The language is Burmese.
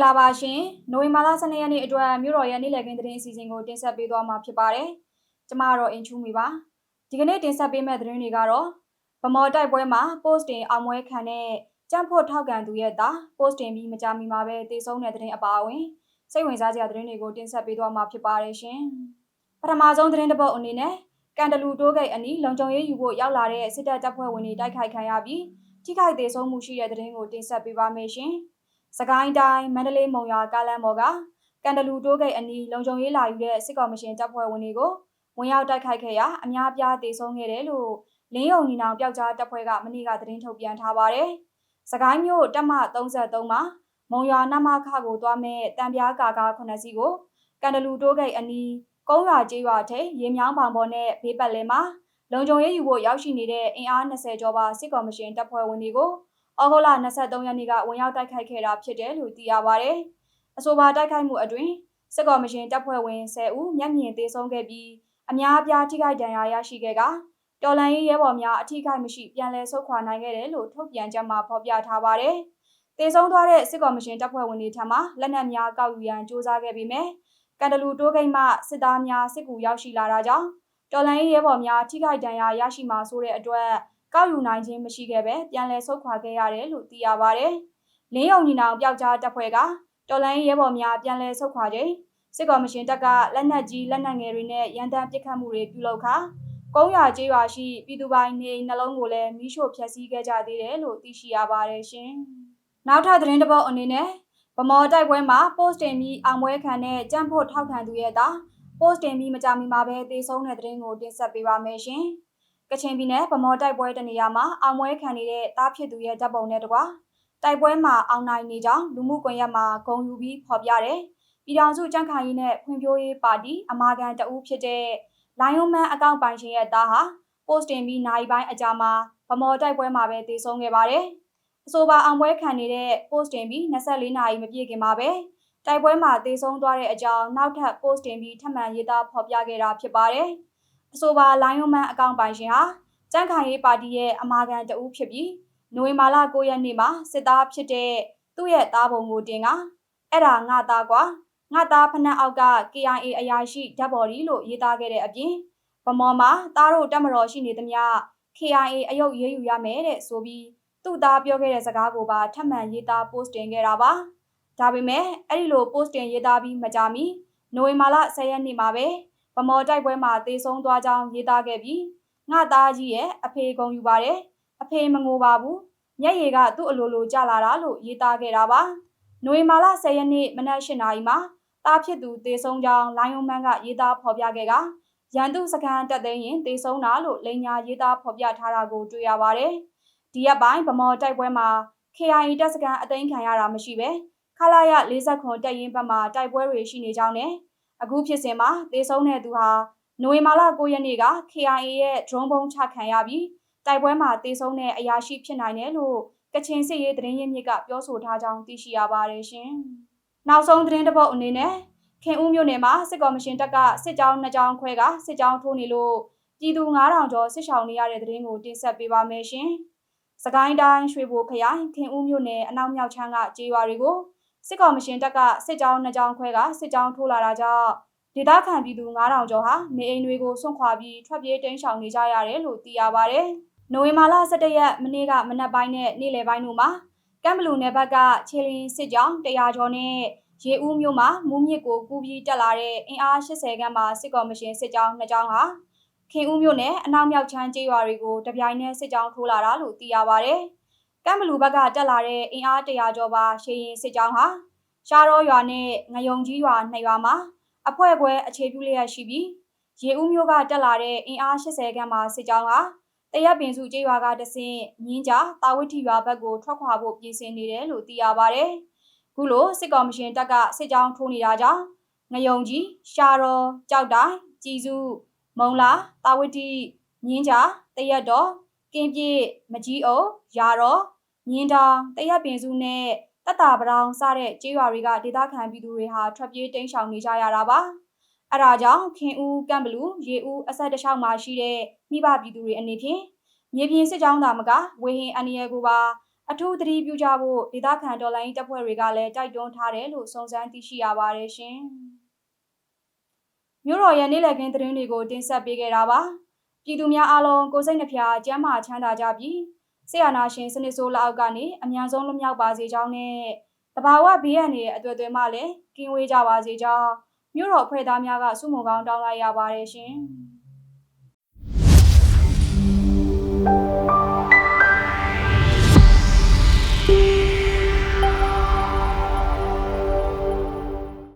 ္ဂလာပါရှင်နိုဝင်ဘာလ12ရက်နေ့အတွက်မြို့တော်ရဲ့နေ့လည်ခင်းသတင်းအစီအစဉ်ကိုတင်ဆက်ပေးသွားမှာဖြစ်ပါတယ်ကျမကတော့အင်ချူမီပါဒီကနေ့တင်ဆက်ပေးမယ့်သတင်းတွေကတော့ဗမော်တိုက်ပွဲမှာ post တင်အောင်မွဲခံတဲ့ကြံ့ဖို့ထောက်ကန်သူရဲ့တာ post တင်ပြီးမကြမီမှာပဲတည်ဆုံးတဲ့သတင်းအပါအဝင်စိတ်ဝင်စားစရာသတင်းတွေကိုတင်ဆက်ပေးသွားမှာဖြစ်ပါတယ်ရှင်ပထမဆုံးသတင်းတစ်ပုဒ်အနေနဲ့ကန်တလူတိုးဂိတ်အနီးလုံခြုံရေးယူဖို့ရောက်လာတဲ့စစ်တပ်တပ်ဖွဲ့ဝင်တွေတိုက်ခိုက်ခံရပြီးထိခိုက်ဒေဆုံးမှုရှိတဲ့သတင်းကိုတင်ဆက်ပေးပါမယ်ရှင်။ စကိုင်းတိုင်းမန္တလေးမုံရွာကားလမ်းပေါ်ကကန်တလူတိုးဂိတ်အနီးလုံခြုံရေးလာယူတဲ့စစ်ကောင်မရှင်တပ်ဖွဲ့ဝင်တွေကိုဝင်ရောက်တိုက်ခိုက်ခဲ့ရာအများပြားတေဆုံးခဲ့တယ်လို့လင်းယုံညီနောင်ပျောက်ကြားတပ်ဖွဲ့ကမနေ့ကသတင်းထုတ်ပြန်ထားပါတယ်။စကိုင်းမြို့တပ်မ33မှာမုံရွာနမခကိုသွားမဲ့တံပြားကာကာ9စီးကိုကန်တလူတိုးဂိတ်အနီးကုန်းရွာကျေးရွာထိပ်ရေမြောင်းပောင်ပေါ်နဲ့ဘေးပတ်လည်မှာလုံခြုံရေးယူဖို့ရောက်ရှိနေတဲ့အင်အား20ကျော်ပါစစ်ကောင်မရှင်တပ်ဖွဲ့ဝင်တွေကို ဩဂုတ်လ23ရက်နေ့ကဝင်ရောက်တိုက်ခိုက်ခဲ့တာဖြစ်တယ်လို့သိရပါဗျ။အဆိုပါတိုက်ခိုက်မှုအတွင်းစစ်ကော်မရှင်တပ်ဖွဲ့ဝင်10ဦးမျက်မြင်သေဆုံးခဲ့ပြီးအများအပြားထိခိုက်ဒဏ်ရာရရှိခဲ့ကတော်လန်ရေးရဲဘော်များအထိခိုက်မရှိပြန်လည်ဆုတ်ခွာနိုင်ခဲ့တယ်လို့ထုတ်ပြန်ကြမှာဖော်ပြထားပါတယ်။သေဆုံးသွားတဲ့စစ်ကော်မရှင်တပ်ဖွဲ့ဝင်တွေထံမှလက်နက်များကောက်ယူရန်စ조사ခဲ့ပြီးမြဲကန်တလူတိုးကိတ်မှစစ်သားများစစ်ကူရောက်ရှိလာတာကြောင့်တော်လန်ရေးရဲဘော်များထိခိုက်ဒဏ်ရာရရှိမှာဆိုတဲ့အတွက် ကောက်ယူနိုင်ခြင်းမရှိခဲ့ပဲပြန်လည်ဆုတ်ခွာခဲ့ရတယ်လို့သိရပါဗျ။လင်းယုံညီနောင်ပျောက်ကြားတပ်ဖွဲ့ကတော်လိုင်းရဲဘော်များပြန်လည်ဆုတ်ခွာချိန်စစ်ကော်မရှင်တပ်ကလက်နက်ကြီးလက်နက်ငယ်တွေနဲ့ရန်တမ်းပစ်ခတ်မှုတွေပြုလုပ်ခါကုန်းရွာကျေးရွာရှိပြည်သူပိုင်နေနှလုံးကိုလည်းမိရှို့ဖျက်ဆီးခဲ့ကြသေးတယ်လို့သိရှိရပါတယ်ရှင်။နောက်ထပ်သတင်းတစ်ပုဒ်အနေနဲ့ဗမော်တိုက်ပွဲမှာ post တင်ပြီးအောင်ပွဲခံတဲ့ကြံ့ဖို့ထောက်ခံသူရဲ့တာ post တင်ပြီးမကြမီမှာပဲတေဆုံးတဲ့သတင်းကိုတင်ဆက်ပေးပါမယ်ရှင်။ ကချင်ပြည်နယ်ဗမော်တိုက်ပွဲတနေရာမှာအောင်ပွဲခံနေတဲ့တားဖြစ်သူရဲ့ဓာတ်ပုံနဲ့တကွာတိုက်ပွဲမှာအောင်နိုင်နေကြောင်းလူမှုကွန်ရက်မှာဂုံယူပြီးဖော်ပြတယ်။ပြည်ထောင်စုကြံ့ခိုင်ရေးနဲ့ဖွံ့ဖြိုးရေးပါတီအမာခံတအူးဖြစ်တဲ့လိုင်ယွန်မန်အကောင့်ပိုင်ရှင်ရဲ့တားဟာ post တင်ပြီးနိုင်ပိုင်းအကြာမှာဗမော်တိုက်ပွဲမှာပဲတည်ဆုံးခဲ့ပါတယ်။အဆိုပါအောင်ပွဲခံနေတဲ့ post တင်ပြီး24နာရီမပြည့်ခင်မှာပဲတိုက်ပွဲမှာတည်ဆုံးသွားတဲ့အကြောင်းနောက်ထပ် post တင်ပြီးထပ်မံရေးသားဖော်ပြခဲ့တာဖြစ်ပါတယ်။ အဆိုပါလိုင်းယွန်မန်အကောင့်ပိုင်ရှင်ဟာကြန့်ခိုင်ရေးပါတီရဲ့အမာခံတအူးဖြစ်ပြီးနိုဝင်ဘာလ9ရက်နေ့မှာစစ်သားဖြစ်တဲ့သူ့ရဲ့သားပုံကိုတင်ကအဲ့ဒါငါသားကွာငါသားဖနက်အောက်က KIA အရာရှိဓာတ်ဘော်ဒီလို့ရေးသားခဲ့တဲ့အပြင်ဗမော်မှာသားတို့တက်မတော်ရှိနေသမျှ KIA အယုတ်ရေးယူရမယ်တဲ့ဆိုပြီးသူ့သားပြောခဲ့တဲ့စကားကိုပါထပ်မံရေးသား post တင်ခဲ့တာပါဒါပေမဲ့အဲ့ဒီလို post တင်ရေးသားပြီးမကြမီနိုဝင်ဘာလ10ရက်နေ့မှာပဲ ဗမော်တိုက်ပွဲမှာသေဆုံးသွားကြောင်းရေးသားခဲ့ပြီးငါသားကြီးရဲ့အဖေဂုံယူပါတယ်အဖေမငိုပါဘူးမျက်ရည်ကသူ့အလိုလိုကျလာတာလို့ရေးသားခဲ့တာပါနွေမာလာ10ရက်နေ့မနက်၈နာရီမှာတားဖြစ်သူသေဆုံးကြောင်းလိုင်းယုံမန်းကရေးသားဖော်ပြခဲ့ကရန်သူစကန်တက်သိမ်းရင်သေဆုံးတာလို့လိန်ညာရေးသားဖော်ပြထားတာကိုတွေ့ရပါတယ်ဒီရက်ပိုင်းဗမော်တိုက်ပွဲမှာ KIA တပ်စကန်အသိမ်းခံရတာမရှိပဲခလာရ40ခွန်တက်ရင်ဘက်မှာတိုက်ပွဲတွေရှိနေကြောင်းနဲ့ အခုဖြစ်စဉ်မှာသေဆုံးတဲ့သူဟာနိုဝင်ဘာလ9ရက်နေ့က KIA ရဲ့ drone ဘုံချခံရပြီးတိုက်ပွဲမှာသေဆုံးတဲ့အရာရှိဖြစ်နိုင်တယ်လို့ကချင်စစ်ရေးသတင်းရင်းမြစ်ကပြောဆိုထားကြောင်းသိရှိရပါတယ်ရှင်။နောက်ဆုံးသတင်းတစ်ပုဒ်အနေနဲ့ခင်ဦးမြို့နယ်မှာစစ်ကော်မရှင်တပ်ကစစ်ကြောင်းနှစ်ကြောင်းခွဲကစစ်ကြောင်းထိုးနေလို့ပြည်သူ9000ကျော်စစ်ရှောင်နေရတဲ့သတင်းကိုတင်ဆက်ပေးပါမယ်ရှင်။စကိုင်းတိုင်းရွှေဘိုခရိုင်ခင်ဦးမြို့နယ်အနောက်မြောက်ချမ်းကကြေးရွာတွေကို စစ်ကောင်မရှင်တပ်ကစစ်ကြောင်းနှစ်ကြောင်းခွဲကစစ်ကြောင်းထိုးလာတာကြောင့်ဒေသခံပြည်သူ9000ကျော်ဟာနေအိမ်တွေကိုဆွန့်ခွာပြီးထွက်ပြေးတိမ်းရှောင်နေကြရတယ်လို့သိရပါဗျ။နိုဝင်ဘာလ17ရက်မနေ့ကမနက်ပိုင်းနဲ့နေ့လယ်ပိုင်းတို့မှာကမ်ဘလူနယ်ဘက်ကခြေလင်းစစ်ကြောင်း100ကျော်နဲ့ရေဦးမြို့မှာမူးမြစ်ကိုကူးပြီးတက်လာတဲ့အင်အား80ခန်းပါစစ်ကော်မရှင်စစ်ကြောင်းနှစ်ကြောင်းဟာခင်ဦးမြို့နယ်အနောက်မြောက်ချမ်းကျေးရွာတွေကိုတပြိုင်နက်စစ်ကြောင်းထိုးလာတာလို့သိရပါဗျ။ ကမ်ဘလူဘက်ကတက်လာတဲ့အင်အားတရာကျော်ပါရှေရင်စစ်ကြောင်းဟာရှားရောရွာနဲ့ငယုံကြီးရွာနှစ်ရွာမှာအဖွဲ့ခွဲအခြေပြုလျက်ရှိပြီးရေဦးမျိုးကတက်လာတဲ့အင်အား80ခန်းပါစစ်ကြောင်းဟာတရက်ပင်စုကျေးရွာကတဆင့်မြင်းကြတာဝိထီရွာဘက်ကိုထွက်ခွာဖို့ပြင်ဆင်နေတယ်လို့သိရပါဗျ။ခုလိုစစ်ကောင်မရှင်တပ်ကစစ်ကြောင်းထိုးနေတာကြောင့်ငယုံကြီးရှားရောကြောက်တိုင်းကြည်စုမုံလာတာဝိတီမြင်းကြတရက်တော် ကင်းပြည့်မကြီးအုပ်ရာတော်မြင်းတောင်တရက်ပင်စုနဲ့တက်တာပတောင်စတဲ့ကျေးရွာတွေကဒေသခံပြည်သူတွေဟာထွက်ပြေးတိမ်းရှောင်နေကြရတာပါအဲဒါကြောင့်ခင်ဦးကမ်ဘလူရေဦးအဆက်တလျှောက်မှာရှိတဲ့မိဘပြည်သူတွေအနေဖြင့်မြေပြင်စစ်ကြောင်းသာမကဝေဟင်အန်ရီယယ်ကိုပါအထူးသတိပြုကြဖို့ဒေသခံတော်လိုင်းတပ်ဖွဲ့တွေကလည်းတိုက်တွန်းထားတယ်လို့စုံစမ်းသိရှိရပါတယ်ရှင်။မြို့တော်ရဲ့နေ့လည်ခင်းသတင်းတွေကိုတင်ဆက်ပေးခဲ့တာပါ။ ပြည်သူများအားလုံးကိုယ်စိတ်နှဖျားကျန်းမာချမ်းသာကြပြီးဆေးရနာရှင်စနစ်ဆိုးလက်အောက်ကနေအများဆုံးလွတ်မြောက်ပါစေကြောင်းနဲ့တဘာဝဘေးရန်တွေအတွေ့အကြုံမှလည်းကင်းဝေးကြပါစေကြောင်းမြို့တော်ဖွဲ့သားများကစုမုံကောင်းတောင်းလိုက်ရပါတယ်ရှင်။